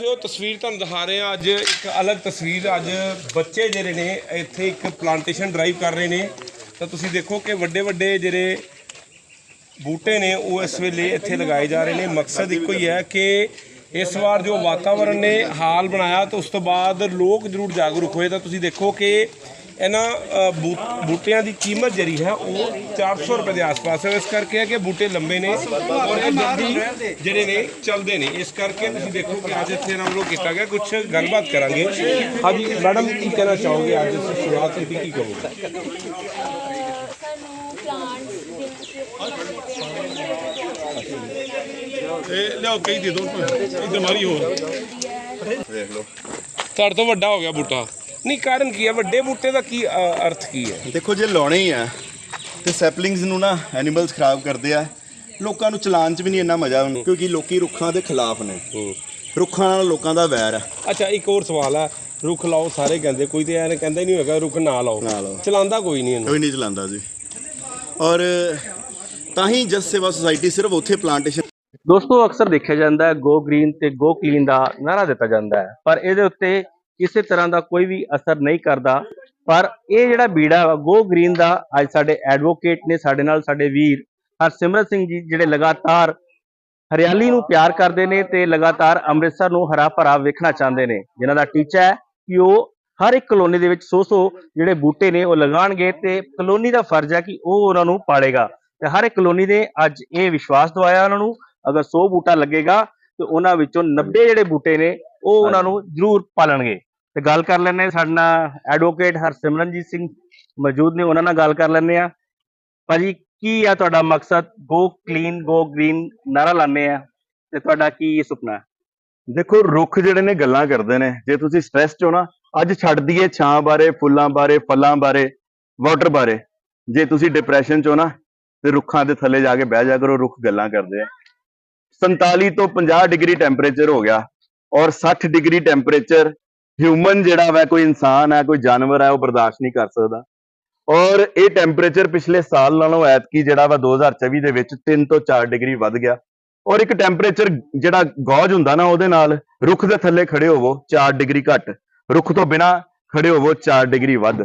ਤੇ ਉਹ ਤਸਵੀਰ ਤੁਹਾਨੂੰ ਦਿਖਾ ਰਹੇ ਹਾਂ। ਅੱਜ ਇੱਕ ਅਲੱਗ ਤਸਵੀਰ, ਅੱਜ ਬੱਚੇ ਜਿਹੜੇ ਨੇ, ਇੱਥੇ ਇੱਕ ਪਲਾਂਟੇਸ਼ਨ ਡਰਾਈਵ ਕਰ ਰਹੇ ਨੇ। ਤਾਂ ਤੁਸੀਂ ਦੇਖੋ ਕਿ ਵੱਡੇ ਵੱਡੇ ਜਿਹੜੇ ਬੂਟੇ ਨੇ, ਉਹ ਇਸ ਵੇਲੇ ਇੱਥੇ ਲਗਾਏ ਜਾ ਰਹੇ ਨੇ। ਮਕਸਦ ਇੱਕੋ ਹੀ ਹੈ ਕਿ ਇਸ ਵਾਰ ਜੋ ਵਾਤਾਵਰਣ ਨੇ ਹਾਲ ਬਣਾਇਆ, ਤਾਂ ਉਸ ਤੋਂ ਬਾਅਦ ਲੋਕ ਜ਼ਰੂਰ ਜਾਗਰੂਕ ਹੋਏ। ਤਾਂ ਤੁਸੀਂ ਦੇਖੋ ਕਿ ਇਹਨਾਂ ਬੂਟਿਆਂ ਦੀ ਕੀਮਤ ਜਿਹੜੀ ਹੈ ਉਹ 400 ਰੁਪਏ ਦੇ ਆਸ-ਪਾਸ ਹੈ। ਇਸ ਕਰਕੇ ਹੈ ਕਿ ਬੂਟੇ ਲੰਬੇ ਨੇ ਔਰ ਇਹ ਜਲਦੀ ਜਿਹੜੇ ਨੇ ਚੱਲਦੇ ਨੇ। ਇਸ ਕਰਕੇ ਤੁਸੀਂ ਦੇਖੋ ਕਿ ਅੱਜ ਇੱਥੇ ਇਹਨਾਂ ਵੱਲੋਂ ਕੀਤਾ ਗਿਆ। ਕੁਝ ਗੱਲਬਾਤ ਕਰਾਂਗੇ। ਹਾਂਜੀ ਮੈਡਮ ਕੀ ਕਹਿਣਾ ਚਾਹੋਗੇ? ਅੱਜ ਅਸੀਂ ਸ਼ੁਰੂਆਤ ਕੀਤੀ ਕੀ ਪਲਾਂਟਸ ਇਹ ਲਿਆਓ ਕਈ ਦੇ ਦੋ। ਇਧਰ ਮਾਰੀ ਹੋਰ ਦੇਖ ਲਓ। ਤੁਹਾਡੇ ਤੋਂ ਵੱਡਾ ਹੋ ਗਿਆ ਬੂਟਾ। ਨਹੀਂ ਕਾਰਨ ਕੀ ਹੈ? ਵੱਡੇ ਬੂਟੇ ਦਾ ਕੀ ਅ, ਅਰਥ ਕੀ ਹੈ? ਦੇਖੋ ਜੇ ਲਾਉਣੇ ਹੀ ਆ ਤੇ ਸੈਪਲਿੰਗਸ ਨੂੰ ਨਾ ਐਨੀਮਲਸ ਖਰਾਬ ਕਰਦੇ ਆ ਲੋਕਾਂ ਨੂੰ ਚਲਾਉਣ 'ਚ ਵੀ ਨਹੀਂ ਇੰਨਾ ਮਜ਼ਾ ਆਉਂਦਾ ਕਿਉਂਕਿ ਲੋਕੀ ਰੁੱਖਾਂ ਦੇ ਖਿਲਾਫ ਨੇ। ਰੁੱਖਾਂ ਨਾਲ ਲੋਕਾਂ ਦਾ ਵੈਰ ਆ। ਅੱਛਾ ਇੱਕ ਹੋਰ ਸਵਾਲ ਹੈ ਰੁੱਖ ਲਾਓ ਸਾਰੇ ਕਹਿੰਦੇ ਕੋਈ ਤੇ ਐਂ ਕਹਿੰਦਾ ਹੀ ਨਹੀਂ ਹੋਏਗਾ ਰੁੱਖ ਨਾ ਲਾਓ। ਨਾ ਲਾਓ। ਚਲਾਉਂਦਾ ਕੋਈ ਨਹੀਂ ਇਹਨੂੰ। ਕੋਈ ਨਹੀਂ ਚਲਾਉਂਦਾ ਜੀ। ਔਰ ਤਾਂ ਹੀ ਜਸ ਸੇਵਾ ਸੁਸਾਇਟੀ ਸਿਰਫ ਉੱਥੇ ਪਲਾਂਟੇਸ਼ਨ ਦੋਸਤੋ ਅਕਸਰ ਦੇਖਿਆ ਜਾਂਦਾ ਹੈ ਗੋ ਗ੍ਰੀਨ ਤੇ ਗੋ ਕਲੀਨ ਦਾ ਨਾਰਾ ਦਿੱਤਾ ਜਾਂਦਾ ਹੈ। ਪਰ ਇਹਦੇ ਉੱਤੇ ਕਿਸੇ ਤਰ੍ਹਾਂ ਦਾ ਕੋਈ ਵੀ ਅਸਰ ਨਹੀਂ ਕਰਦਾ। ਪਰ ਇਹ ਜਿਹੜਾ ਬੀੜਾ ਵਾ ਗੋ ਗ੍ਰੀਨ ਦਾ ਅੱਜ ਸਾਡੇ ਐਡਵੋਕੇਟ ਨੇ, ਸਾਡੇ ਨਾਲ ਸਾਡੇ ਵੀਰ ਹਰਸਿਮਰਤ ਸਿੰਘ ਜੀ ਜਿਹੜੇ ਲਗਾਤਾਰ ਹਰਿਆਲੀ ਨੂੰ ਪਿਆਰ ਕਰਦੇ ਨੇ ਤੇ ਲਗਾਤਾਰ ਅੰਮ੍ਰਿਤਸਰ ਨੂੰ ਹਰਾ ਭਰਾ ਵੇਖਣਾ ਚਾਹੁੰਦੇ ਨੇ। ਜਿਨ੍ਹਾਂ ਦਾ ਟੀਚਾ ਹੈ ਕਿ ਉਹ ਹਰ ਇੱਕ ਕਲੋਨੀ ਦੇ ਵਿੱਚ 100-100 ਜਿਹੜੇ ਬੂਟੇ ਨੇ ਉਹ ਲਗਾਉਣਗੇ ਤੇ ਕਲੋਨੀ ਦਾ ਫਰਜ਼ ਹੈ ਕਿ ਉਹ ਉਹਨਾਂ ਨੂੰ ਪਾਲੇਗਾ। ਤੇ ਹਰ ਇੱਕ ਕਲੋਨੀ ਨੇ ਅੱਜ ਇਹ ਵਿਸ਼ਵਾਸ ਦਵਾਇਆ ਉਹਨਾਂ ਨੂੰ, ਅਗਰ 100 ਬੂਟਾ ਲੱਗੇਗਾ ਤੇ ਉਹਨਾਂ ਵਿੱਚੋਂ 90 ਜਿਹੜੇ ਬੂਟੇ ਨੇ ਉਹ ਉਹਨਾਂ ਨੂੰ ਜ਼ਰੂਰ ਪਾਲਣਗੇ। ਤੇ ਗੱਲ ਕਰ ਲੈਣੇ ਸਾਡੇ ਨਾਲ ਐਡਵੋਕੇਟ ਹਰਸਿਮਰਨਜੀਤ ਸਿੰਘ ਮੌਜੂਦ ਨੇ, ਉਹਨਾਂ ਨਾਲ ਗੱਲ ਕਰ ਲੈਣੇ ਆ ਭਾਜੀ, ਕੀ ਆ ਤੁਹਾਡਾ ਮਕਸਦ? ਗੋ ਕਲੀਨ ਗੋ ਗ੍ਰੀਨ ਨਾਰਾ ਲਾਣੇ ਆ ਤੇ ਤੁਹਾਡਾ ਕੀ ਸੁਪਨਾ? ਹੈ ਦੇਖੋ, ਰੁੱਖ ਜਿਹੜੇ ਨੇ, ਗੱਲਾਂ ਕਰਦੇ ਨੇ। ਜੇ ਤੁਸੀਂ ਸਟ੍ਰੈਸ ਚ ਹੋ ਨਾ, ਅੱਜ ਛੱਡ ਦਈਏ ਛਾਂ ਬਾਰੇ, ਫੁੱਲਾਂ ਬਾਰੇ, ਫਲਾਂ ਬਾਰੇ ਵਾਟਰ ਬਾਰੇ। ਜੇ ਤੁਸੀਂ ਡਿਪਰੈਸ਼ਨ ਚ ਹੋ ਨਾ, ਤੇ ਰੁੱਖਾਂ ਦੇ ਥੱਲੇ ਜਾ ਕੇ ਬਹਿ ਜਾ ਕਰੋ, ਰੁੱਖ ਗੱਲਾਂ ਕਰਦੇ ਆ। 47 ਤੋਂ 50 ਡਿਗਰੀ ਟੈਂਪਰੇਚਰ ਹੋ ਗਿਆ, ਔਰ 60 ਡਿਗਰੀ ਟੈਂਪਰੇਚਰ ਹਿਊਮਨ ਜਿਹੜਾ ਵਾ, ਕੋਈ ਇਨਸਾਨ ਹੈ ਕੋਈ ਜਾਨਵਰ ਹੈ ਉਹ ਬਰਦਾਸ਼ਤ ਨਹੀਂ ਕਰ ਸਕਦਾ। ਔਰ ਇਹ ਟੈਂਪਰੇਚਰ ਪਿਛਲੇ ਸਾਲ ਨਾਲੋਂ ਐਤਕੀ ਜਿਹੜਾ ਵਾ 2024 ਦੇ ਵਿੱਚ 3 ਤੋਂ 4 ਡਿਗਰੀ ਵੱਧ ਗਿਆ। ਔਰ ਇੱਕ ਟੈਂਪਰੇਚਰ ਜਿਹੜਾ ਗੌਜ ਹੁੰਦਾ ਨਾ ਉਹਦੇ ਨਾਲ, ਰੁੱਖ ਦੇ ਥੱਲੇ ਖੜੇ ਹੋਵੋ 4 ਡਿਗਰੀ ਘੱਟ। ਰੁੱਖ ਤੋਂ ਬਿਨਾ ਖੜੇ ਹੋਵੋ 4 ਡਿਗਰੀ ਵੱਧ।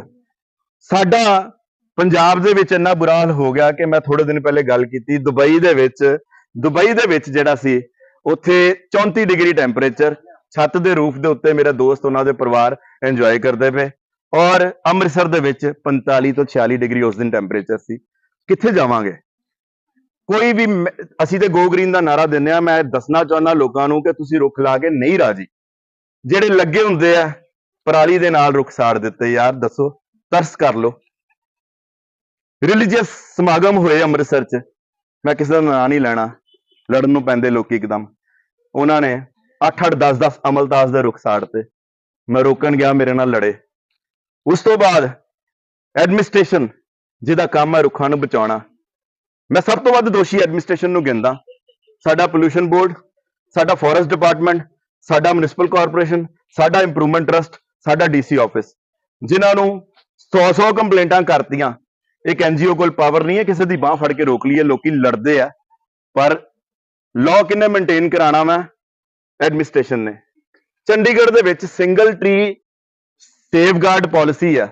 ਸਾਡਾ ਪੰਜਾਬ ਦੇ ਵਿੱਚ ਇੰਨਾ ਬੁਰਾ ਹਾਲ ਹੋ ਗਿਆ ਕਿ ਮੈਂ ਥੋੜੇ ਦਿਨ ਪਹਿਲੇ ਗੱਲ ਕੀਤੀ, ਦੁਬਈ ਦੇ ਵਿੱਚ, ਦੁਬਈ ਦੇ ਵਿੱਚ ਜਿਹੜਾ ਸੀ, ਉੱਥੇ 34 ਡਿਗਰੀ ਟੈਂਪਰੇਚਰ ਛੱਤ ਦੇ ਰੂਫ ਦੇ ਉੱਤੇ ਮੇਰਾ ਦੋਸਤ, ਉਹਨਾਂ ਦੇ ਪਰਿਵਾਰ ਇੰਜੋਏ ਕਰਦੇ ਪਏ ਔਰ ਅੰਮ੍ਰਿਤਸਰ ਦੇ ਵਿੱਚ 45 ਤੋਂ 46 ਡਿਗਰੀ ਉਸ ਦਿਨ ਟੈਂਪਰੇਚਰ ਸੀ। ਕਿੱਥੇ ਜਾਵਾਂਗੇ? ਕੋਈ ਵੀ ਮ- ਅਸੀਂ ਤੇ ਗੋ ਗ੍ਰੀਨ ਦਾ ਨਾਰਾ ਦਿੰਦੇ ਆ ਮੈਂ ਦੱਸਣਾ ਚਾਹੁੰਦਾ ਲੋਕਾਂ ਨੂੰ ਕਿ ਤੁਸੀਂ ਰੁੱਖ ਲਾ ਕੇ ਨਹੀਂ ਰਾਜੀ। ਜਿਹੜੇ ਲੱਗੇ ਹੁੰਦੇ ਆ, ਪਰਾਲੀ ਦੇ ਨਾਲ ਰੁੱਖ ਸਾੜ ਦਿੱਤੇ, ਯਾਰ ਦੱਸੋ, ਤਰਸ ਕਰ ਲਓ। ਰਿਲੀਜੀਅਸ ਸਮਾਗਮ ਹੋਏ ਅੰਮ੍ਰਿਤਸਰ 'ਚ। ਮੈਂ ਕਿਸੇ ਦਾ ਨਾਂ ਨਹੀਂ ਲੈਣਾ, ਲੜਨ ਨੂੰ ਪੈਂਦੇ ਲੋਕੀ ਇੱਕਦਮ। ਉਹਨਾਂ ਨੇ 8-8 10-10 ਅਮਲਦਾਸ ਦੇ ਰੁੱਖ ਸਾੜਤੇ ਮੈਂ ਰੋਕਣ ਗਿਆ, ਮੇਰੇ ਨਾਲ ਲੜੇ। ਉਸ ਤੋਂ ਬਾਅਦ ਐਡਮਿਨਿਸਟ੍ਰੇਸ਼ਨ ਜਿਹਦਾ ਕੰਮ ਹੈ ਰੁੱਖਾਂ ਨੂੰ ਬਚਾਉਣਾ। ਮੈਂ ਸਭ ਤੋਂ ਵੱਧ ਦੋਸ਼ੀ ਐਡਮਿਨਿਸਟ੍ਰੇਸ਼ਨ ਨੂੰ ਗਿਣਦਾ। ਸਾਡਾ ਪੋਲੂਸ਼ਨ ਬੋਰਡ ਸਾਡਾ ਫੋਰੈਸਟ ਡਿਪਾਰਟਮੈਂਟ ਸਾਡਾ ਮਿਊਨਿਸਪਲ ਕਾਰਪੋਰੇਸ਼ਨ ਸਾਡਾ ਇੰਪਰੂਵਮੈਂਟ ਟਰਸਟ ਸਾਡਾ ਡੀਸੀ ਆਫਿਸ ਜਿਨ੍ਹਾਂ ਨੂੰ 100-100 ਕੰਪਲੇਂਟਾਂ ਕਰਤੀਆਂ। ਇੱਕ ਐਨਜੀਓ ਕੋਲ ਪਾਵਰ ਨਹੀਂ ਹੈ, ਕਿਸੇ ਦੀ ਬਾਹ ਫੜ ਕੇ ਰੋਕ ਲਈਏ, ਲੋਕੀ ਲੜਦੇ ਆ। ਪਰ ਲਾਅ ਕਿੰਨੇ ਮੇਨਟੇਨ ਕਰਾਣਾ ਮੈਂ? ਐਡਮਿਨਿਸਟ੍ਰੇਸ਼ਨ ਨੇ। ਚੰਡੀਗੜ੍ਹ ਦੇ ਵਿੱਚ ਸਿੰਗਲ ਟਰੀ ਸੇਫਗਾਰਡ ਪਾਲਿਸੀ ਹੈ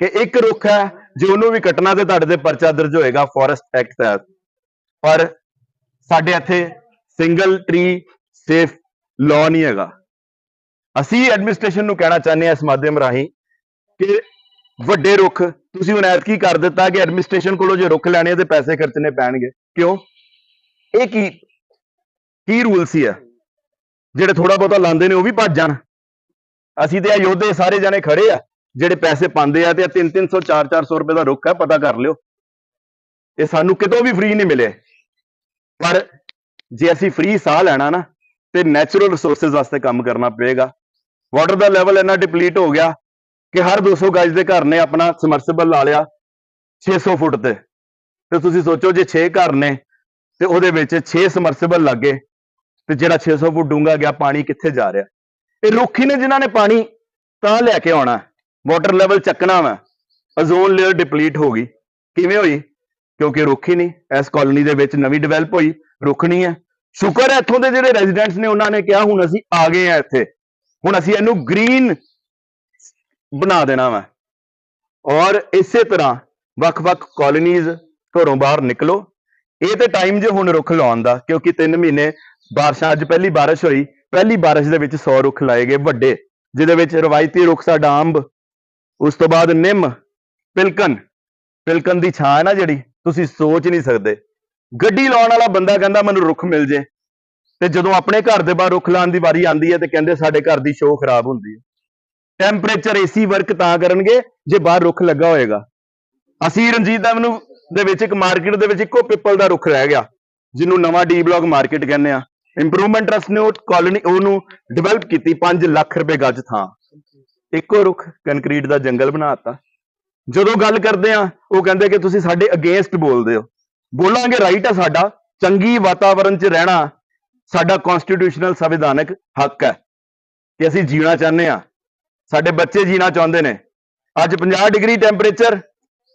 ਕਿ ਇੱਕ ਰੁੱਖ ਹੈ ਜੇ ਉਹਨੂੰ ਵੀ ਕੱਟਣਾ ਤੇ ਤੁਹਾਡੇ ਤੇ ਪਰਚਾ ਦਰਜ ਹੋਏਗਾ ਫੋਰੈਸਟ ਐਕਟ ਤਹਿਤ। ਪਰ ਸਾਡੇ ਇੱਥੇ ਸਿੰਗਲ ਟ੍ਰੀ ਸੇਫ ਲਾਅ ਨਹੀਂ ਹੈਗਾ। ਅਸੀਂ ਐਡਮਿਨਿਸਟ੍ਰੇਸ਼ਨ ਨੂੰ ਕਹਿਣਾ ਚਾਹੁੰਦੇ ਹਾਂ ਇਸ ਮਾਧਿਅਮ ਰਾਹੀਂ ਕਿ ਵੱਡੇ ਰੁੱਖ, ਤੁਸੀਂ ਹੁਣ ਐਤਕੀ ਕਰ ਦਿੱਤਾ ਕਿ ਐਡਮਿਨਿਸਟ੍ਰੇਸ਼ਨ ਕੋਲੋਂ ਜੇ ਰੁੱਖ ਲੈਣੇ ਆ ਤੇ ਪੈਸੇ ਖਰਚਣੇ ਪੈਣਗੇ। ਕਿਉਂ? ਇਹ ਕੀ ਕੀ ਰੂਲ ਸੀ ਆ? ਜਿਹੜੇ ਥੋੜਾ ਬਹੁਤਾ ਲਾਉਂਦੇ ਨੇ ਉਹ ਵੀ ਭੱਜ ਜਾਣ। ਅਸੀਂ ਤੇ ਆ ਯੋਧੇ ਸਾਰੇ ਜਣੇ ਖੜੇ ਆ, ਜਿਹੜੇ ਪੈਸੇ ਪਾਉਂਦੇ ਆ ਤੇ 3-300 4-400 ਰੁਪਏ ਦਾ ਰੁੱਖ ਹੈ ਪਤਾ ਕਰ ਲਿਓ। ਇਹ ਸਾਨੂੰ ਕਿਤੋਂ ਵੀ ਫ੍ਰੀ ਨਹੀਂ ਮਿਲੇ ਪਰ ਜੇ ਅਸੀਂ ਫ੍ਰੀ ਸਾਹ ਲੈਣਾ ਨਾ, ਤੇ ਨੈਚੁਰਲ ਰਿਸੋਰਸਸ ਵਾਸਤੇ ਕੰਮ ਕਰਨਾ ਪਏਗਾ ਵਾਟਰ ਦਾ ਲੈਵਲ ਇੰਨਾ ਡਿਪਲੀਟ ਹੋ ਗਿਆ ਕਿ ਹਰ 200 ਗਜ ਦੇ ਘਰ ਨੇ ਆਪਣਾ ਸਮਰਸੀਬਲ ਲਾ ਲਿਆ 600 ਫੁੱਟ ਤੇ। ਤੇ ਤੁਸੀਂ ਸੋਚੋ ਜੇ 6 ਘਰ ਨੇ, ਤੇ ਉਹਦੇ ਵਿੱਚ 6 ਸਮਰਸੀਬਲ ਲੱਗੇ ਤੇ ਜਿਹੜਾ 600 ਫੁੱਟ ਡੂੰਘਾ ਗਿਆ, ਪਾਣੀ ਕਿੱਥੇ ਜਾ ਰਿਹਾ? ਇਹ ਰੁੱਖ ਹੀ ਨੇ ਜਿਨ੍ਹਾਂ ਨੇ ਪਾਣੀ ਤਾਂ ਲੈ ਕੇ ਆਉਣਾ ਵਾਟਰ ਲੈਵਲ ਚੱਕਣਾ ਵਾ। ਓਜ਼ੋਨ ਲੇਅਰ ਡਿਪਲੀਟ ਹੋ ਗਈ। ਕਿਵੇਂ ਹੋਈ? ਕਿਉਂਕਿ ਰੁੱਖ ਹੀ ਨਹੀਂ। ਇਸ ਕਾਲੋਨੀ ਦੇ ਵਿੱਚ ਨਵੀਂ ਡਿਵੈਲਪ ਹੋਈ। ਰੁੱਖ ਨਹੀਂ ਹੈ। ਸ਼ੁਕਰ ਹੈ ਇੱਥੋਂ ਦੇ ਜਿਹੜੇ ਰੈਜ਼ੀਡੈਂਟਸ ਨੇ, ਉਹਨਾਂ ਨੇ ਕਿਹਾ, ਹੁਣ ਅਸੀਂ ਆ ਗਏ ਆ ਇੱਥੇ। ਹੁਣ ਅਸੀਂ ਇਹਨੂੰ ਗ੍ਰੀਨ ਬਣਾ ਦੇਣਾ ਵਾ। ਔਰ ਇਸੇ ਤਰ੍ਹਾਂ ਵੱਖ-ਵੱਖ ਕਾਲੋਨੀਜ਼ ਘਰੋਂ ਬਾਹਰ ਨਿਕਲੋ। ਇਹ ਤੇ ਟਾਈਮ ਜੇ ਹੁਣ ਰੁੱਖ ਲਾਉਣ ਦਾ, ਕਿਉਂਕਿ 3 ਮਹੀਨੇ ਬਾਰਿਸ਼ਾਂ, ਅੱਜ ਪਹਿਲੀ ਬਾਰਿਸ਼ ਹੋਈ। ਪਹਿਲੀ ਬਾਰਿਸ਼ ਦੇ ਵਿੱਚ 100 ਰੁੱਖ ਲਾਏ ਗਏ ਵੱਡੇ, ਜਿਹਦੇ ਵਿੱਚ ਰਵਾਇਤੀ ਰੁੱਖ ਸਾਡਾ ਅੰਬ, ਉਸ ਤੋਂ ਬਾਅਦ ਨਿੰਮ ਪਿਲਕਨ ਪਿਲਕਨ ਦੀ ਛਾਂ ਹੈ ਨਾ ਜਿਹੜੀ, ਤੁਸੀਂ ਸੋਚ ਨਹੀਂ ਸਕਦੇ। ਗੱਡੀ ਲਾਉਣ ਵਾਲਾ ਬੰਦਾ ਕਹਿੰਦਾ, ਮੈਨੂੰ ਰੁੱਖ ਮਿਲ ਜੇ। ਤੇ ਜਦੋਂ ਆਪਣੇ ਘਰ ਦੇ ਬਾਹਰ ਰੁੱਖ ਲਾਉਣ ਦੀ ਵਾਰੀ ਆਂਦੀ ਹੈ ਤੇ ਕਹਿੰਦੇ, ਸਾਡੇ ਘਰ ਦੀ ਸ਼ੋਅ ਖਰਾਬ ਹੁੰਦੀ ਹੈ। ਟੈਂਪਰੇਚਰ ਏਸੀ ਵਰਕ ਤਾਂ ਕਰਨਗੇ, ਜੇ ਬਾਹਰ ਰੁੱਖ ਲੱਗਾ ਹੋਏਗਾ। ਅਸੀਂ ਰਣਜੀਤ ਦਾ ਮੈਨੂੰ ਦੇ ਵਿੱਚ ਇੱਕ ਮਾਰਕੀਟ ਦੇ ਵਿੱਚ ਇੱਕੋ ਪਿੱਪਲ ਦਾ ਰੁੱਖ ਰਹਿ ਗਿਆ, ਜਿਹਨੂੰ ਨਵਾਂ ਡੀ ਬਲਾਕ ਮਾਰਕੀਟ ਕਹਿੰਦੇ ਆ ਇੰਪਰੂਵਮੈਂਟ ਟਰਸਟ ਨੇ ਉਹ ਕਾਲੋਨੀ ਉਹਨੂੰ ਡਿਵੈਲਪ ਕੀਤੀ 5 ਲੱਖ ਰੁਪਏ ਗੱਜ ਥਾਂ। ਇੱਕੋ ਰੁੱਖ ਕੰਕਰੀਟ ਦਾ ਜੰਗਲ ਬਣਾਤਾ ਜਦੋਂ ਗੱਲ ਕਰਦੇ ਆ ਉਹ ਕਹਿੰਦੇ ਕਿ ਤੁਸੀਂ ਸਾਡੇ ਅਗੇਂਸਟ ਬੋਲਦੇ ਹੋ। ਬੋਲਾਂਗੇ ਰਾਈਟ ਆ ਸਾਡਾ, ਚੰਗੀ ਵਾਤਾਵਰਣ 'ਚ ਰਹਿਣਾ ਸਾਡਾ ਕਨਸਟੀਟਿਊਸ਼ਨਲ ਸੰਵਿਧਾਨਕ ਹੱਕ ਹੈ ਕਿ ਅਸੀਂ ਜੀਣਾ ਚਾਹੁੰਦੇ ਆ ਸਾਡੇ ਬੱਚੇ ਜੀਣਾ ਚਾਹੁੰਦੇ ਨੇ। ਅੱਜ 50 ਡਿਗਰੀ ਟੈਂਪਰੇਚਰ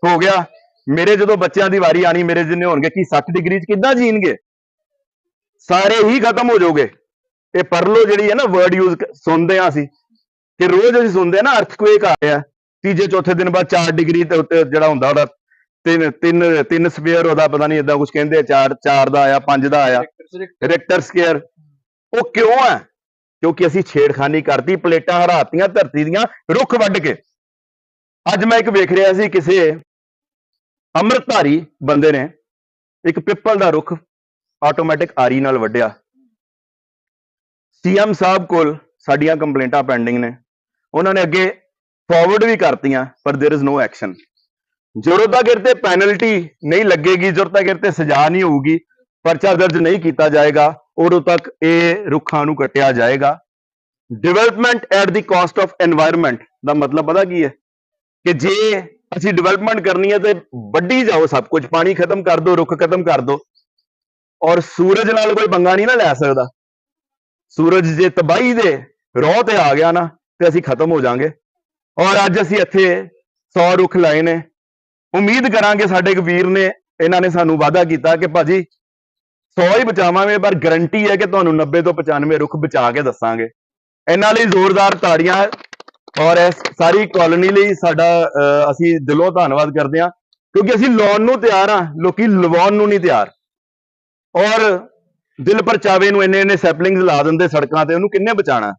ਹੋ ਗਿਆ। ਮੇਰੇ ਜਦੋਂ ਬੱਚਿਆਂ ਦੀ ਵਾਰੀ ਆਣੀ ਮੇਰੇ ਜਿੰਨੇ ਹੋਣਗੇ, ਕਿ 60 ਡਿਗਰੀ 'ਚ ਕਿੱਦਾਂ ਜੀਣਗੇ? ਸਾਰੇ ਹੀ ਖਤਮ ਹੋ ਜਾਓਗੇ। ਇਹ ਪਰਲੋ ਜਿਹੜੀ ਹੈ ਨਾ ਵਰਡ ਯੂਜ਼ ਸੁਣਦੇ ਆ ਅਸੀਂ। ਕਿ ਰੋਜ਼ ਅਸੀਂ ਸੁਣਦੇ ਆ ਨਾ ਅਰਥਕੁਏਕ ਆ ਰਿਹਾ। ਤੀਜੇ, ਚੌਥੇ ਦਿਨ ਬਾਅਦ 4 ਡਿਗਰੀ ਤੇ ਉੱਤੇ ਜਿਹੜਾ ਹੁੰਦਾ ਉਹਦਾ ਤਿੰਨ ਤਿੰਨ ਤਿੰਨ ਸਫੇਅਰ ਉਹਦਾ ਪਤਾ ਨਹੀਂ ਇਦਾਂ ਕੁਝ ਕਹਿੰਦੇ ਆ 4 4 ਦਾ ਆਇਆ 5 ਦਾ ਆਇਆ। ਰੈਕਟਰ ਸਕੇਅਰ ਉਹ ਕਿਉਂ ਹੈ? ਕਿਉਂਕਿ ਅਸੀਂ ਛੇੜਖਾਨੀ ਕਰਤੀ, ਪਲੇਟਾਂ ਹਰਾਤੀਆਂ, ਧਰਤੀ ਦੀਆਂ ਰੁੱਖ ਵੱਢ ਕੇ। ਅੱਜ ਮੈਂ ਇੱਕ ਵੇਖ ਰਿਹਾ ਸੀ ਕਿਸੇ ਅੰਮ੍ਰਿਤਧਾਰੀ ਬੰਦੇ ਨੇ, ਇੱਕ ਪਿੱਪਲ ਦਾ ਰੁੱਖ ਆਟੋਮੈਟਿਕ ਆਰੀ ਨਾਲ ਵੱਢਿਆ। ਸੀਐਮ ਸਾਹਿਬ ਕੋਲ ਸਾਡੀਆਂ ਕੰਪਲੇਂਟਾਂ ਪੈਂਡਿੰਗ ਨੇ। ਉਹਨਾਂ ਨੇ ਅੱਗੇ ਫਾਰਵਰਡ ਵੀ ਕਰਤੀਆਂ, ਪਰ देयर इज नो ਐਕਸ਼ਨ ਜਦੋਂ ਤੱਕ ਤੇ ਪੈਨਲਟੀ ਨਹੀਂ ਲੱਗੇਗੀ ਜਦੋਂ ਜ਼ੁਰਮਦਾਗਿਰ ਤੇ ਸਜ਼ਾ ਨਹੀਂ ਹੋਊਗੀ। ਪਰਚਾ ਦਰਜ ਨਹੀਂ ਕੀਤਾ ਜਾਏਗਾ, ਉਦੋਂ ਤੱਕ ਇਹ ਰੁੱਖਾਂ ਨੂੰ ਕੱਟਿਆ ਜਾਏਗਾ। Development at the cost of environment ਦਾ ਮਤਲਬ ਪਤਾ ਕੀ ਹੈ? ਕਿ ਜੇ ਅਸੀਂ ਡਿਵੈਲਪਮੈਂਟ ਕਰਨੀ ਹੈ ਤੇ ਵੱਢੀ ਜਾਓ ਸਭ ਕੁਝ, ਪਾਣੀ ਖਤਮ ਕਰ ਦਿਓ, ਰੁੱਖ ਖਤਮ ਕਰ ਦਿਓ। ਔਰ ਸੂਰਜ ਨਾਲ ਕੋਈ ਪੰਗਾ ਨਹੀਂ ਨਾ ਲੈ ਸਕਦਾ। ਸੂਰਜ ਜੇ ਤਬਾਹੀ ਦੇ ਰੋਹ ਤੇ ਆ ਗਿਆ ਨਾ, ਤੇ ਅਸੀਂ ਖਤਮ ਹੋ ਜਾਾਂਗੇ। ਔਰ ਅੱਜ ਅਸੀਂ ਇੱਥੇ 100 ਰੁੱਖ ਲਾਏ ਨੇ। ਉਮੀਦ ਕਰਾਂਗੇ ਸਾਡੇ ਇੱਕ ਵੀਰ ਨੇ, ਇਹਨਾਂ ਨੇ ਸਾਨੂੰ ਵਾਅਦਾ ਕੀਤਾ ਕਿ ਭਾਜੀ 100 ਹੀ ਬਚਾਵਾਂਗੇ, ਪਰ ਗਰੰਟੀ ਹੈ ਕਿ ਤੁਹਾਨੂੰ 90 ਤੋਂ 95 ਰੁੱਖ ਬਚਾ ਕੇ ਦੱਸਾਂਗੇ। ਇਹਨਾਂ ਲਈ ਜ਼ੋਰਦਾਰ ਤਾੜੀਆਂ ਔਰ ਇਸ ਸਾਰੀ ਕਾਲੋਨੀ ਲਈ ਸਾਡਾ ਅਸੀਂ ਦਿਲੋਂ ਧੰਨਵਾਦ ਕਰਦੇ ਹਾਂ, ਕਿਉਂਕਿ ਅਸੀਂ ਲਾਉਣ ਨੂੰ ਤਿਆਰ ਹਾਂ, ਲੋਕੀ ਲਵਾਉਣ ਨੂੰ ਨਹੀਂ ਤਿਆਰ। ਔਰ ਦਿਲ ਪਰਚਾਵੇ ਨੂੰ ਇੰਨੇ ਇੰਨੇ ਸੈਪਲਿੰਗਸ ਲਾ ਦਿੰਦੇ ਸੜਕਾਂ ਤੇ, ਉਹਨੂੰ ਕਿੰਨੇ ਬਚਾਣਾ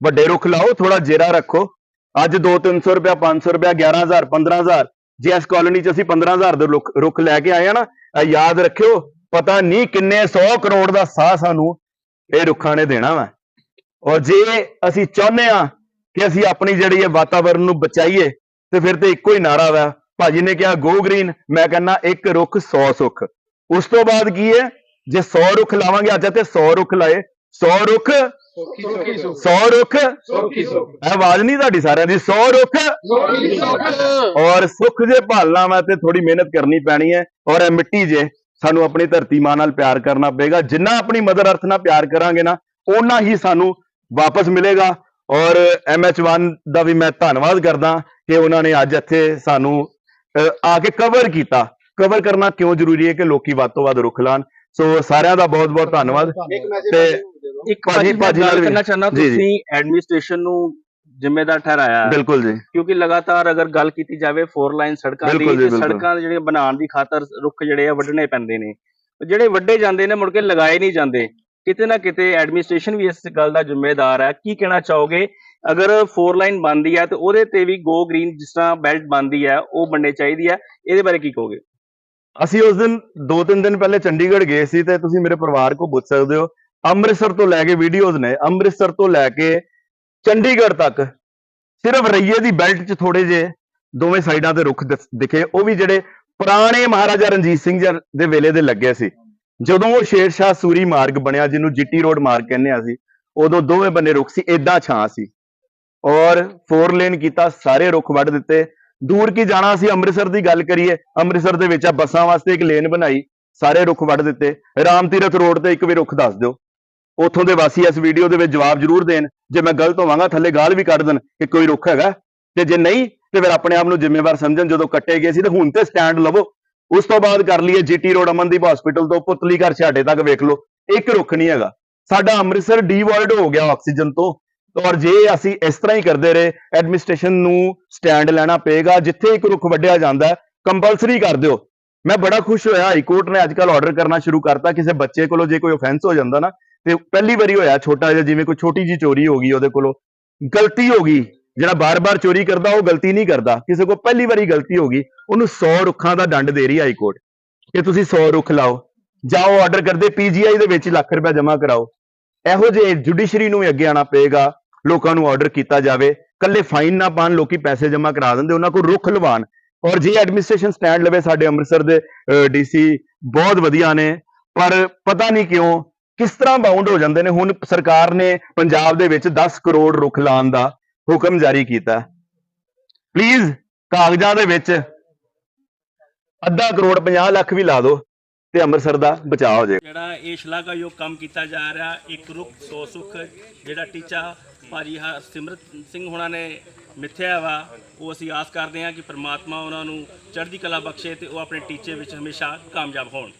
ਵੱਡੇ ਰੁੱਖ ਲਾਓ ਥੋੜਾ ਜੇਰਾ ਰੱਖੋ। ਅੱਜ 2-300 ਰੁਪਇਆ 500 ਰੁਪਇਆ 11000 15000 ਜੇ ਇਸ ਕਾਲੋਨੀ 'ਚ ਅਸੀਂ 15000 ਦੇ ਰੁੱਖ ਰੁੱਖ ਲੈ ਕੇ ਆਏ ਆ ਨਾ ਯਾਦ ਰੱਖਿਓ, ਪਤਾ ਨਹੀਂ ਕਿੰਨੇ 100 ਕਰੋੜ ਦਾ ਸਾਹ ਸਾਨੂੰ ਇਹ ਰੁੱਖਾਂ ਨੇ ਦੇਣਾ ਵਾ। ਔਰ ਜੇ ਅਸੀਂ ਚਾਹੁੰਦੇ ਆ ਕਿ ਅਸੀਂ ਆਪਣੀ ਜਿਹੜੀ ਇਹ ਵਾਤਾਵਰਣ ਨੂੰ ਬਚਾਈਏ, ਤੇ ਫਿਰ ਤੇ ਇੱਕੋ ਹੀ ਨਾਰਾ ਵਾ। ਭਾਜੀ ਨੇ ਕਿਹਾ ਗੋ ਗ੍ਰੀਨ ਮੈਂ ਕਹਿੰਦਾ, ਇੱਕ ਰੁੱਖ 100 ਸੁੱਖ। ਉਸ ਤੋਂ ਬਾਅਦ ਕੀ ਹੈ? ਜੇ 100 ਰੁੱਖ ਲਾਵਾਂਗੇ ਅੱਜ ਤੇ 100 ਰੁੱਖ ਲਾਏ 100 ਰੁੱਖ 100 ਰੁੱਖ ਇਹ ਆਵਾਜ਼ ਨਹੀਂ ਤੁਹਾਡੀ ਸਾਰਿਆਂ ਦੀ 100 ਰੁੱਖ। ਔਰ ਸੁੱਖ ਜੇ ਭਾਲਣਾ ਵਾ ਤੇ ਥੋੜੀ ਮਿਹਨਤ ਕਰਨੀ ਪੈਣੀ ਹੈ ਔਰ ਇਹ ਮਿੱਟੀ ਜੇ ਸਾਨੂੰ ਆਪਣੀ ਧਰਤੀ ਮਾਂ ਨਾਲ ਪਿਆਰ ਕਰਨਾ ਪਏਗਾ ਜਿੰਨਾ ਆਪਣੀ ਮਦਰ ਅਰਥ ਨਾਲ ਪਿਆਰ ਕਰਾਂਗੇ ਨਾ ਓਨਾ ਹੀ ਸਾਨੂੰ ਵਾਪਸ ਮਿਲੇਗਾ। ਔਰ MH1 ਦਾ ਵੀ ਮੈਂ ਧੰਨਵਾਦ ਕਰਦਾ ਕਿ ਉਹਨਾਂ ਨੇ ਅੱਜ ਇੱਥੇ ਸਾਨੂੰ ਆ ਕੇ ਕਵਰ ਕੀਤਾ। ਕਵਰ ਕਰਨਾ ਕਿਉਂ ਜ਼ਰੂਰੀ ਹੈ ਕਿ ਲੋਕੀ ਵੱਧ ਤੋਂ ਵੱਧ ਰੁੱਖ ਲਾਣ? ਸੋ ਸਾਰਿਆਂ ਦਾ ਬਹੁਤ ਬਹੁਤ ਧੰਨਵਾਦ ਤੇ ਇੱਕ ਭਾਜੀ- ਭਾਜੀ ਨਾਲ ਕਰਨਾ ਚਾਹੁੰਦਾ। ਤੁਸੀਂ ਐਡਮਿਨਿਸਟ੍ਰੇਸ਼ਨ ਨੂੰ ਜ਼ਿੰਮੇਦਾਰ ਠਹਿਰਾਇਆ। ਬਿਲਕੁਲ ਜੀ। ਕਿਉਂਕਿ ਲਗਾਤਾਰ ਅਗਰ ਗੱਲ ਕੀਤੀ ਜਾਵੇ ਫੋਰ ਲਾਈਨ ਸੜਕਾਂ ਦੀ। ਸੜਕਾਂ ਜਿਹੜੀਆਂ ਬਣਾਉਣ ਦੀ ਖਾਤਰ ਰੁੱਖ ਜਿਹੜੇ ਆ ਵੱਢਣੇ ਪੈਂਦੇ ਨੇ। ਜਿਹੜੇ ਵੱਡੇ ਜਾਂਦੇ ਨੇ ਮੁੜ ਕੇ ਲਗਾਏ ਨਹੀਂ ਜਾਂਦੇ। ਕਿਤੇ ਨਾ ਕਿਤੇ ਐਡਮਿਨਿਸਟ੍ਰੇਸ਼ਨ ਵੀ ਇਸ ਗੱਲ ਦਾ ਜ਼ਿੰਮੇਦਾਰ ਹੈ। ਕੀ ਕਹਿਣਾ ਚਾਹੋਗੇ? ਅਗਰ ਫੋਰ ਲਾਈਨ ਬਣਦੀ ਹੈ ਤੇ ਉਹਦੇ ਤੇ ਵੀ ਗੋ ਗ੍ਰੀਨ ਜਿਸ ਤਰ੍ਹਾਂ ਬੈਲਟ ਬਣਦੀ ਹੈ ਉਹ ਬਣਨੇ ਚਾਹੀਦੀ ਹੈ। ਇਹਦੇ ਬਾਰੇ ਕੀ ਕਹੋਗੇ? ਅਸੀਂ ਉਸ ਦਿਨ ਦੋ ਤਿੰਨ ਦਿਨ ਪਹਿਲੇ ਚੰਡੀਗੜ੍ਹ ਗਏ ਸੀ ਤੇ ਤੁਸੀਂ ਮੇਰੇ ਪਰਿਵਾਰ ਕੋ ਪੁੱਛ ਸਕਦੇ ਹੋ। ਅੰਮ੍ਰਿਤਸਰ ਤੋਂ ਲੈ ਕੇ ਵੀਡੀਓਜ਼ ਨੇ, ਅੰਮ੍ਰਿਤਸਰ ਤੋਂ ਲੈ ਕੇ ਚੰਡੀਗੜ੍ਹ ਤੱਕ ਸਿਰਫ ਰਈਏ ਦੀ ਬੈਲਟ 'ਚ ਥੋੜੇ ਜੇ ਦੋਵੇਂ ਸਾਈਡਾਂ ਤੇ ਰੁੱਖ ਦਿਖੇ। ਉਹ ਵੀ ਜਿਹੜੇ ਪੁਰਾਣੇ ਮਹਾਰਾਜਾ ਰਣਜੀਤ ਸਿੰਘ ਜੀ ਦੇ ਵੇਲੇ ਦੇ ਲੱਗੇ ਸੀ। ਜਦੋਂ ਉਹ ਸ਼ੇਰ ਸ਼ਾਹ ਸੂਰੀ ਮਾਰਗ ਬਣਿਆ, ਜਿਹਨੂੰ ਜੀਟੀ ਰੋਡ ਮਾਰਗ ਕਹਿੰਦੇ ਆ ਸੀ ਉਦੋਂ ਦੋਵੇਂ ਬੰਨੇ ਰੁੱਖ ਸੀ, ਏਦਾਂ ਛਾਂ ਸੀ। ਔਰ ਫੋਰ ਲੇਨ ਕੀਤਾ, ਸਾਰੇ ਰੁੱਖ ਵੱਢ ਦਿੱਤੇ। ਦੂਰ ਕੀ ਜਾਣਾ ਅਸੀਂ ਅੰਮ੍ਰਿਤਸਰ ਦੀ ਗੱਲ ਕਰੀਏ, ਅੰਮ੍ਰਿਤਸਰ ਦੇ ਵਿੱਚ ਆ ਬੱਸਾਂ ਵਾਸਤੇ ਇੱਕ ਲੇਨ ਬਣਾਈ, ਸਾਰੇ ਰੁੱਖ ਵੱਢ ਦਿੱਤੇ। ਰਾਮ ਤੀਰਥ ਰੋਡ ਤੇ ਇੱਕ ਵੀ ਰੁੱਖ ਦੱਸ ਦਿਓ। ਉੱਥੋਂ ਦੇ ਵਾਸੀ ਇਸ ਵੀਡੀਓ ਦੇ ਵਿੱਚ ਜਵਾਬ ਜ਼ਰੂਰ ਦੇਣ, ਜੇ ਮੈਂ ਗਲਤ ਹੋਵਾਂਗਾ, ਥੱਲੇ ਗਾਲ ਵੀ ਕੱਢ ਦੇਣ ਕਿ ਕੋਈ ਰੁੱਖ ਹੈਗਾ। ਤੇ ਜੇ ਨਹੀਂ, ਤੇ ਫਿਰ ਆਪਣੇ ਆਪ ਨੂੰ ਜ਼ਿੰਮੇਵਾਰ ਸਮਝਣ, ਜਦੋਂ ਕੱਟੇ ਗਏ ਸੀ ਤੇ ਹੁਣ ਤੇ ਸਟੈਂਡ ਲਵੋ। ਉਸ ਤੋਂ ਬਾਅਦ ਕਰ ਲਈਏ ਜੀਟੀ ਰੋਡ ਅਮਨਦੀਪ ਹਸਪੀਟਲ ਤੋਂ ਪੁਤਲੀ ਘਰ ਛਾੜੇ ਤੱਕ ਵੇਖ ਲਓ। ਇੱਕ ਰੁੱਖ ਨਹੀਂ ਹੈਗਾ। ਸਾਡਾ ਅੰਮ੍ਰਿਤਸਰ ਡੀਵਰਲਡ ਹੋ ਗਿਆ ਆਕਸੀਜਨ ਤੋਂ। ਔਰ ਜੇ ਅਸੀਂ ਇਸ ਤਰ੍ਹਾਂ ਹੀ ਕਰਦੇ ਰਹੇ ਐਡਮਿਨਿਸਟ੍ਰੇਸ਼ਨ ਨੂੰ ਸਟੈਂਡ ਲੈਣਾ ਪਏਗਾ, ਜਿੱਥੇ ਇੱਕ ਰੁੱਖ ਵੱਢਿਆ ਜਾਂਦਾ ਕੰਪਲਸਰੀ ਕਰ ਦਿਓ। ਮੈਂ ਬੜਾ ਖੁਸ਼ ਹੋਇਆ, ਹਾਈ ਕੋਰਟ ਨੇ ਅੱਜਕੱਲ ਆਰਡਰ ਕਰਨਾ ਸ਼ੁਰੂ ਕਰਤਾ, ਕਿਸੇ ਬੱਚੇ ਕੋਲੋਂ ਜੇ ਕੋਈ ਆਫੈਂਸ ਹੋ ਜਾਂਦਾ ਨਾ, ਤੇ ਪਹਿਲੀ ਵਾਰੀ ਹੋਇਆ ਛੋਟਾ ਜਿਹਾ, ਜਿਵੇਂ ਕੋਈ ਛੋਟੀ ਜੀ ਚੋਰੀ ਹੋ ਗਈ ਉਹਦੇ ਕੋਲੋਂ, ਗਲਤੀ ਹੋ ਗਈ, ਜਿਹੜਾ ਬਾਰ-ਬਾਰ ਚੋਰੀ ਕਰਦਾ, ਉਹ ਗਲਤੀ ਨਹੀਂ ਕਰਦਾ। ਕਿਸੇ ਕੋਲ ਪਹਿਲੀ ਵਾਰੀ ਗਲਤੀ ਹੋ ਗਈ, ਉਹਨੂੰ 100 ਰੁੱਖਾਂ ਦਾ ਦੰਡ ਦੇ ਰਹੀ ਹਾਈ ਕੋਰਟ, ਕਿ ਤੁਸੀਂ 100 ਰੁੱਖ ਲਾਓ। ਜਾਓ ਆਰਡਰ ਕਰਦੇ ਪੀਜੀਆਈ ਦੇ ਵਿੱਚ ਲੱਖ ਰੁਪਏ ਜਮ੍ਹਾਂ ਕਰਾਓ। ਇਹੋ ਜਿਹੇ ਜੁਡੀਸ਼ਰੀ ਨੂੰ ਵੀ ਅੱਗੇ ਆਣਾ ਪਏਗਾ। ਲੋਕਾਂ ਨੂੰ ਆਰਡਰ ਕੀਤਾ ਜਾਵੇ ਕੱਲੇ ਫਾਈਨ ਨਾ ਪਾਣ ਲੋਕੀ ਪੈਸੇ ਜਮ੍ਹਾਂ ਕਰਾ ਦਿੰਦੇ, ਉਹਨਾਂ ਕੋਲ ਰੁੱਖ ਲਵਾਣ ਔਰ ਜੇ ਐਡਮਿਨਿਸਟ੍ਰੇਸ਼ਨ ਸਟੈਂਡ ਲਵੇ ਸਾਡੇ ਅੰਮ੍ਰਿਤਸਰ ਦੇ ਡੀਸੀ ਬਹੁਤ ਵਧੀਆ ਨੇ। ਪਰ ਪਤਾ ਨਹੀਂ ਕਿਉਂ, ਕਿਸ ਤਰ੍ਹਾਂ ਬਾਉਂਡ ਹੋ ਜਾਂਦੇ ਨੇ? ਹੁਣ ਸਰਕਾਰ ਨੇ ਪੰਜਾਬ ਦੇ ਵਿੱਚ 10 ਕਰੋੜ ਰੁੱਖ ਲਾਉਣ ਦਾ ਹੁਕਮ ਜਾਰੀ ਕੀਤਾ। ਪਲੀਜ਼ ਕਾਗਜ਼ਾਂ ਦੇ ਵਿੱਚ ਅੱਧਾ ਕਰੋੜ 50 ਲੱਖ ਵੀ ਲਾ ਦਿਓ ਤੇ ਅੰਮ੍ਰਿਤਸਰ ਦਾ ਬਚਾਅ ਹੋ ਜਾਏ ਜਿਹੜਾ ਇਹ ਸ਼ਲਾਘਾਯੋਗ ਕੰਮ ਕੀਤਾ ਜਾ ਰਿਹਾ, ਇੱਕ ਰੁੱਖ ਸੌ ਸੁੱਖ, ਜਿਹੜਾ ਟੀਚਾ ਭਾਜੀ ਹ- ਸਿਮਰਤ ਸਿੰਘ ਹੋਣਾ ਨੇ ਮਿੱਥਿਆ ਵਾ, ਉਹ ਅਸੀਂ ਆਸ ਕਰਦੇ ਹਾਂ ਕਿ ਪ੍ਰਮਾਤਮਾ ਉਹਨਾਂ ਨੂੰ ਚੜ੍ਹਦੀ ਕਲਾ ਬਖਸ਼ੇ ਤੇ ਉਹ ਆਪਣੇ ਟੀਚੇ ਵਿੱਚ ਹਮੇਸ਼ਾ ਕਾਮਯਾਬ ਹੋਣ।